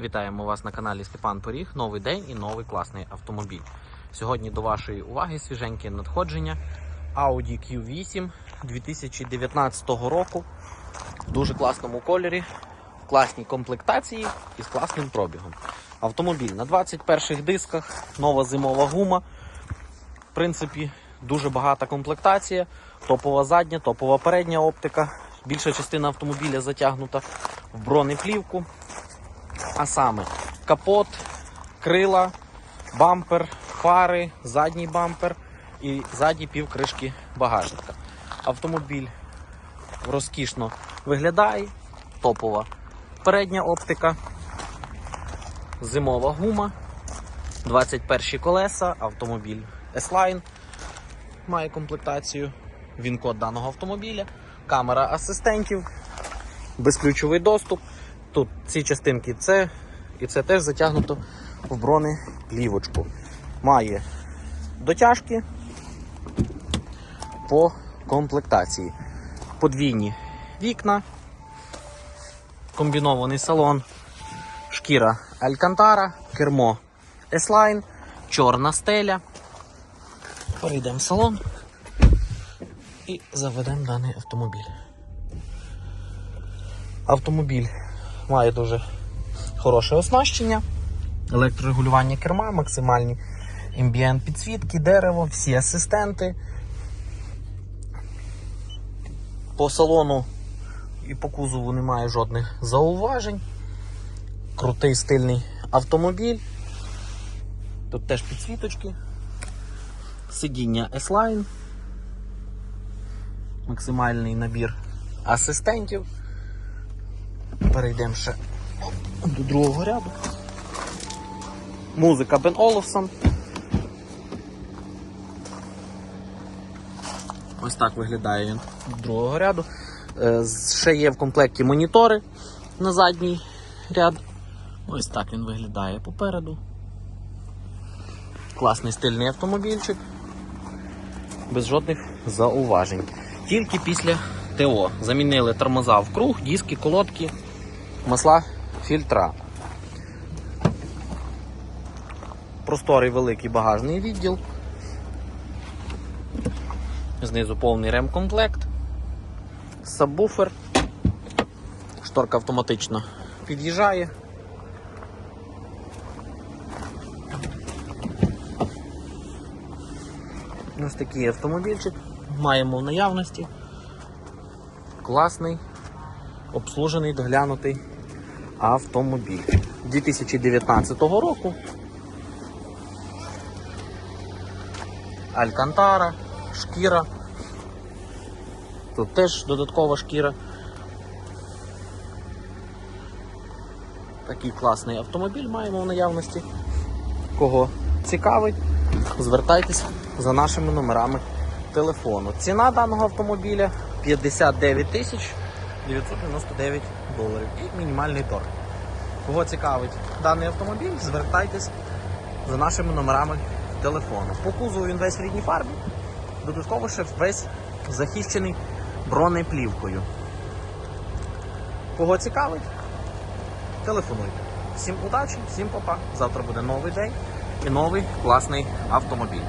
Вітаємо вас на каналі Степан Поріг. Новий день і новий класний автомобіль. Сьогодні до вашої уваги свіженьке надходження Audi Q8 2019 року в дуже класному кольорі, в класній комплектації і з класним пробігом. Автомобіль на 21 дисках, нова зимова гума. В принципі, дуже багата комплектація, топова задня, топова передня оптика. Більша частина автомобіля затягнута в бронеплівку. А саме капот, крила, бампер, фари, задній бампер і задні півкришки багажника. Автомобіль розкішно виглядає, топова передня оптика, зимова гума, 21 колеса, автомобіль S-Line має комплектацію, він-код даного автомобіля, камера асистентів, безключовий доступ. Тут ці частинки це і це теж затягнуто в бронеплівочку. Має дотяжки по комплектації. Подвійні вікна, комбінований салон, шкіра Алькантара, кермо S-Line, чорна стеля. Перейдемо в салон і заведемо даний автомобіль. Автомобіль має дуже хороше оснащення, електрорегулювання керма, максимальні ембієнт підсвітки, дерево, всі асистенти. По салону і по кузову немає жодних зауважень. Крутий стильний автомобіль. Тут теж підсвіточки, сидіння S-Line, максимальний набір асистентів. Перейдемо ще до другого ряду. Музика Бен Олофсон. Ось так виглядає він з другого ряду. Е, Ще є в комплекті монітори на задній ряд. Ось так він виглядає попереду. Класний стильний автомобільчик. Без жодних зауважень. Тільки після ТО замінили тормоза в круг, диски, колодки, масла, фільтра. Просторий великий багажний відділ. Знизу повний ремкомплект, сабвуфер, шторка автоматично під'їжджає. Ось такий автомобільчик маємо в наявності. Класний, обслужений, доглянутий автомобіль 2019 року. Алькантара, шкіра. Тут теж додаткова шкіра. Такий класний автомобіль маємо в наявності. Кого цікавить, звертайтеся за нашими номерами телефону. Ціна даного автомобіля 59 тисяч 999 доларів і мінімальний торг. Кого цікавить даний автомобіль, звертайтесь за нашими номерами телефону. По кузову він весь в рідній фарбі, додатково ще весь захищений бронеплівкою. Кого цікавить, телефонуйте. Всім удачі, всім папа. Завтра буде новий день і новий класний автомобіль.